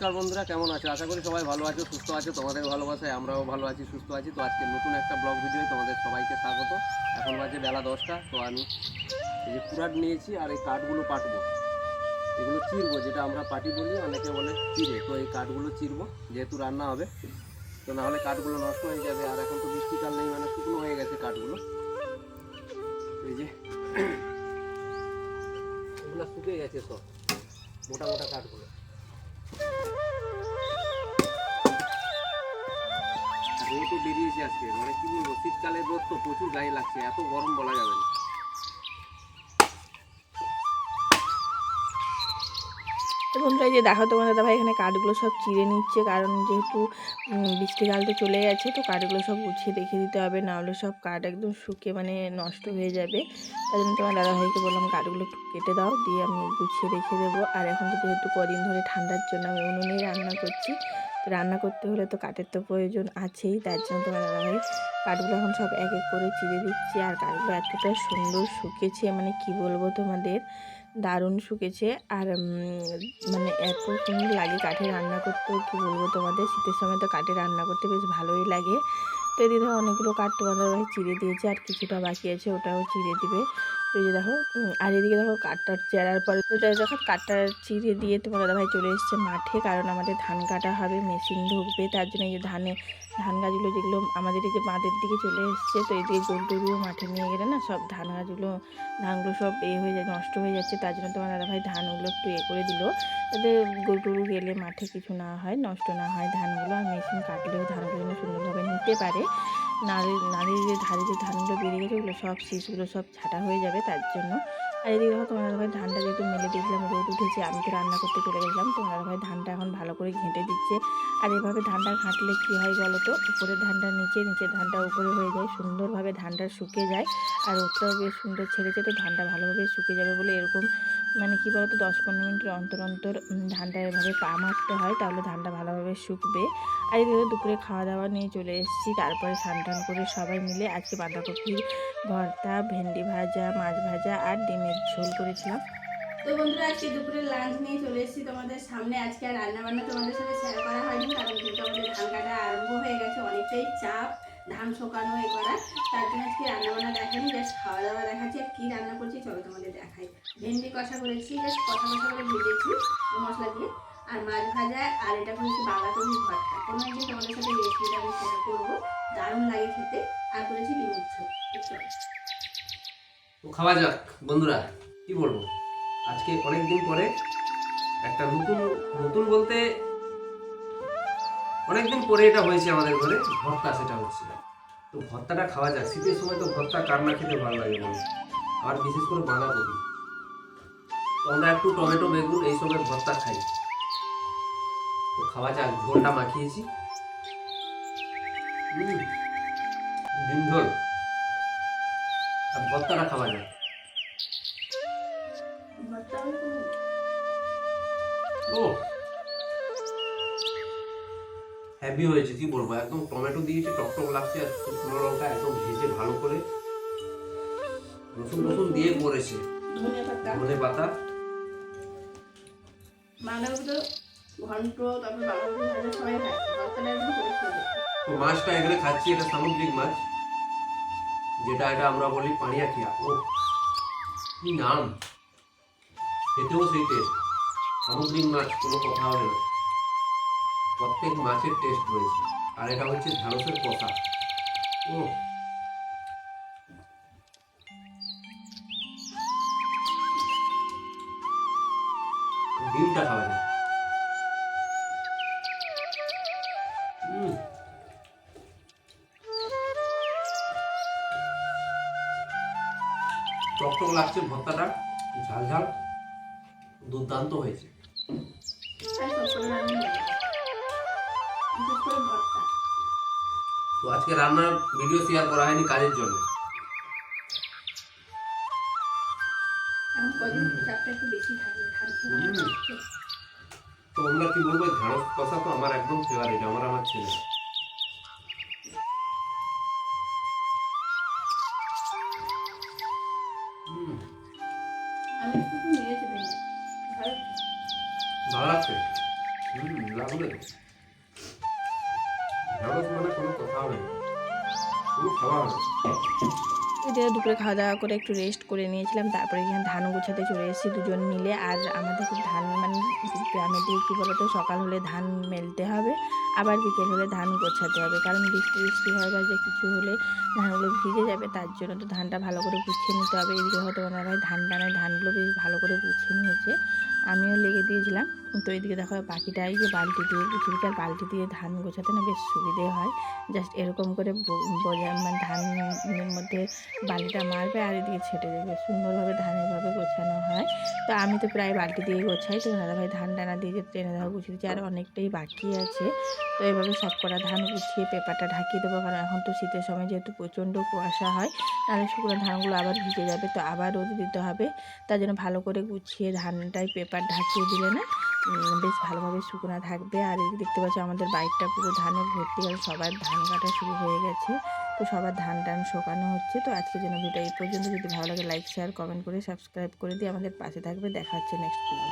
নমস্কার বন্ধুরা, কেমন আছো? আশা করি সবাই ভালো আছো, সুস্থ আছো, তোমাদের ভালোবাসায় আমরাও ভালো আছি, সুস্থ আছি। তো আজকে নতুন একটা ব্লগ ভিডিও তোমাদের সবাইকে স্বাগত। এখন বাজে বেলা দশটা, তো আমি এই যে কুড়াট নিয়েছি আর এই কাঠগুলো পাটবো। এগুলো চিরবো, যেটা আমরা পাটি বলি, অনেকে বলে চিরে। তো এই কাঠগুলো চিরবো, যেহেতু রান্না হবে। তো নাহলে কাঠগুলো নষ্ট হয়ে যাবে, আর এখন তো বৃষ্টিকাল নেই মানে শুকনো হয়ে গেছে কাঠগুলো। এই যে, এগুলো শুকিয়ে গেছে সব, মোটা মোটা কাঠগুলো। রোদও বেরিয়েছে আজকে মানে বলব শীতকালের রোদ তো প্রচুর গায়ে লাগছে, এত গরম বলা যাবে না। বন্ধুরা যে দেখো তোমার দাদাভাই এখানে কাঠগুলো সব চিড়ে নিচ্ছে, কারণ যেহেতু বৃষ্টিকাল তো চলে গেছে, তো কাঠগুলো সব গুছিয়ে রেখে দিতে হবে নাহলে সব কাঠ একদম শুকিয়ে মানে নষ্ট হয়ে যাবে। তাই জন্য তোমার দাদাভাইকে বললাম, কাঠগুলো একটু কেটে দাও, দিয়ে আমি গুছিয়ে রেখে দেবো। আর এখন তো যেহেতু কদিন ধরে ঠান্ডার জন্য আমি উনুনেই রান্না করছি রান্না করতে হলে তো কাঠের তো প্রয়োজন আছেই, তার জন্য তোমার দাদাভাই কাঠগুলো এখন সব এক এক করে চিড়ে দিচ্ছি আর কাঠগুলো এতটা সুন্দর শুকেছে মানে কি বলব তোমাদের? দারুণ শুকেছে আর মানে এত সুন্দর লাগে কাঠে রান্না করতে, কি বলব তোমাদের? শীতের সময় তো কাঠে রান্না করতে বেশ ভালোই লাগে। তো এদিকে অনেকগুলো কাঠ তোমাদের ভাই চিড়ে দিয়েছে আর কিছুটা বাকি আছে ওটাও চিড়ে দিবে। এই যে দেখো আর এদিকে দেখো কাঠটা চেরার পরে তো দেখো কাঠটা চিড়ে দিয়ে তোমার দাদা ভাই চলে এসছে মাঠে, কারণ আমাদের ধান কাটা হবে, মেশিন ঢুকবে তার জন্য এই যে ধানে, ধান গাছগুলো যেগুলো আমাদের এই যে বাঁধের দিকে চলে এসছে, তো এদিকে টরুও মাঠে নিয়ে গেলে না সব ধান গাছগুলো, ধানগুলো সব এ হয়ে যায়, নষ্ট হয়ে যাচ্ছে, তার জন্য তোমার দাদাভাই ধানগুলো একটু এ করে দিল, যাতে গরু টরু গেলে মাঠে কিছু না হয়, নষ্ট না হয় ধানগুলো, আর মেশিন কাটলেও ধানগুলো সুন্দরভাবে নিতে পারে। নারী নারীর যে ধারে যে ধানগুলো বেরিয়ে গেছে, ওগুলো সব শীষগুলো সব ছাটা হয়ে যাবে তার জন্য। আর এদিকে দেখো তোমার দাদাভাই ধানটা যেহেতু মেলে দিয়েছিলাম রোদ উঠেছে, আমি তো রান্না করতে চলে গেছিলাম। তোমার দাদাভাই ধানটা এখন ভালো করে ঘেঁটে দিচ্ছে। আর এভাবে ধানটা ঘাঁটলে কী হয় বলো তো? উপরের ধানটা নিচে নিচের ধানটা উপরে হয়ে যায়, সুন্দরভাবে ধানটা শুকে যায়। আর ওটাও বেশ সুন্দর ছেড়েছে, তো ধানটা ভালোভাবে শুকে যাবে বলে এরকম মানে কি বলতো দশ পনেরো মিনিটের অন্তর অন্তর ধানটা এভাবে পা মারতে হয়, তাহলে ধানটা ভালোভাবে শুকবে। আর এদিকে দুপুরে খাওয়া দাওয়া নিয়ে চলে এসেছি, তারপরে স্নান টান করে সবাই মিলে আজকে বাঁধাকপির ভর্তা, ভেন্ডি ভাজা, মাছ ভাজা আর ডিমের ঝোল করেছিলাম। তো বন্ধুরা, আজকে দুপুরে লাঞ্চ নিয়ে চলে এসেছি তোমাদের সামনে। আজকে আর রান্না বান্না তোমাদের সাথে শেয়ার করা হয়নি, কারণ যেহেতু আমাদের ধান কাটা আরম্ভ হয়ে গেছে অনেকটাই চাপ, ধান শোকানো এ করা তার জন্য আজকে রান্না বান্না দেখানি জাস্ট খাওয়া দাওয়া দেখাচ্ছি। আর কী রান্না করছি চলো তোমাদের দেখাই। ভেন্ডি কষা করেছি জাস্ট কষা কষা করে ভেজেছি মশলা দিয়ে। আর মাছ ভাজা, আর এটা করেছি বাঁধাকপির ভর্তা। কোনো একদিন তোমাদের সাথে রেসিপিটা আমি শেয়ার করব। দারুণ লাগে খেতে। আর করেছি ডিমের ঝোল। তো খাওয়া যাক, বন্ধুরা, কি বলব? আজকে অনেক দিন পরে একটা নতুন নতুন বলতে অনেকদিন পরে এটা হয়েছে আমাদের ঘরে, ভর্তা সেটা হচ্ছে। তো ভর্তাটা খাওয়া যাক, শীতের সময় তো ভর্তা কার না খেতে ভালো লাগে বলো? আর বিশেষ করে বাঁধাকপি। তো আমরা একটু টমেটো, বেগুন এইসবের ভর্তা খাই। তো খাওয়া যাক, ঝোলটা মাখিয়েছি। ডিম ঝোল। আর ভর্তাটা খাওয়া কোনো ও হ্যাভি হয়েছে কি বলব? একদম টমেটো দিয়েছে টকটক লাগছে আর শুকনো লঙ্কা একদম ভেজে ভালো করে রসুন রসুন দিয়ে করেছে। ধনে পাতা তো মাছটা এখানে খাচ্ছি এটা সামুদ্রিক মাছ। যেটা এটা আমরা বলি পানিয়াখিয়া ও কি নাম? খেতেও সেই টেস্ট সামুদ্রিক মাছ, কোনো কথা হবে না প্রত্যেক মাছের টেস্ট রয়েছে। আর এটা হচ্ছে ঢ্যাঁড়সের কষা। ও ডিমটা খাওয়া যায় টকটক লাগছে ভর্তাটা। ঝাল ঝাল। দুর্দান্ত হয়েছে। হয়। তো আজকে রান্নার ভিডিও শেয়ার করা হয়নি কাজের জন্য। তো আমরা কি বলব ঢেঁড়স কষা তো আমার একদম ফেভারিট আমার আমার ছেলে। লাগছে হুম মানে দুপুরে খাওয়া দাওয়া করে একটু রেস্ট করে নিয়েছিলাম, তারপরে এখানে ধান গোছাতে চলে এসেছি দুজন মিলে। আর আমাদের ধান মানে গ্রামের দিকে কী বলতো, সকাল হলে ধান মেলতে হবে। আবার বিকেল হলে ধান গোছাতে হবে। কারণ বৃষ্টি বৃষ্টি হয় বা যে কিছু হলে ধানগুলো ভিজে যাবে, তার জন্য তো ধানটা ভালো করে গুছিয়ে নিতে হবে। এদিকে হয়তো মনে হয় ধান টানায় ধানগুলো বেশ ভালো করে গুছিয়ে নিয়েছে। আমিও লেগে দিয়েছিলাম। তো এদিকে দেখো বাকিটাই যে বালতি দিয়ে আর বালতি দিয়ে ধান গোছাতে না বেশ সুবিধে হয়। জাস্ট এরকম করে বোঝা মানে ধানের মধ্যে বালিটা মারবে আর এদিকে ছেটে দেবে। সুন্দরভাবে ধানেরভাবে গোছানো হয়। তো আমি তো প্রায় বালতি দিয়ে গোছাই। তো দাদাভাই ধান টানা দিয়ে যে টেনে দেওয়া গুছিয়ে দিচ্ছে, আর অনেকটাই বাকি আছে। তো এভাবে সব কটা ধান গুছিয়ে পেপারটা ঢাকিয়ে দেবো। কারণ এখন তো শীতের সময় যেহেতু প্রচণ্ড কুয়াশা হয়, তাহলে শুকনো ধানগুলো আবার ভিজে যাবে। তো আবার রোদ দিতে হবে। তার জন্য ভালো করে গুছিয়ে ধানটাই পেপার ঢাকিয়ে দিলে না বেশ ভালোভাবে শুকনো থাকবে। আর দেখতে পাচ্ছি, আমাদের বাইকটা পুরো ধানে ভর্তি আর সবার ধান কাটা শুরু হয়ে গেছে। তো সবার ধান টান শোকানো হচ্ছে। তো আজকের জন্য ভিডিও এই পর্যন্ত। যদি ভালো লাগে লাইক শেয়ার কমেন্ট করে সাবস্ক্রাইব করে দিয়ে আমাদের পাশে থাকবে। দেখা হচ্ছে নেক্সট ব্লগে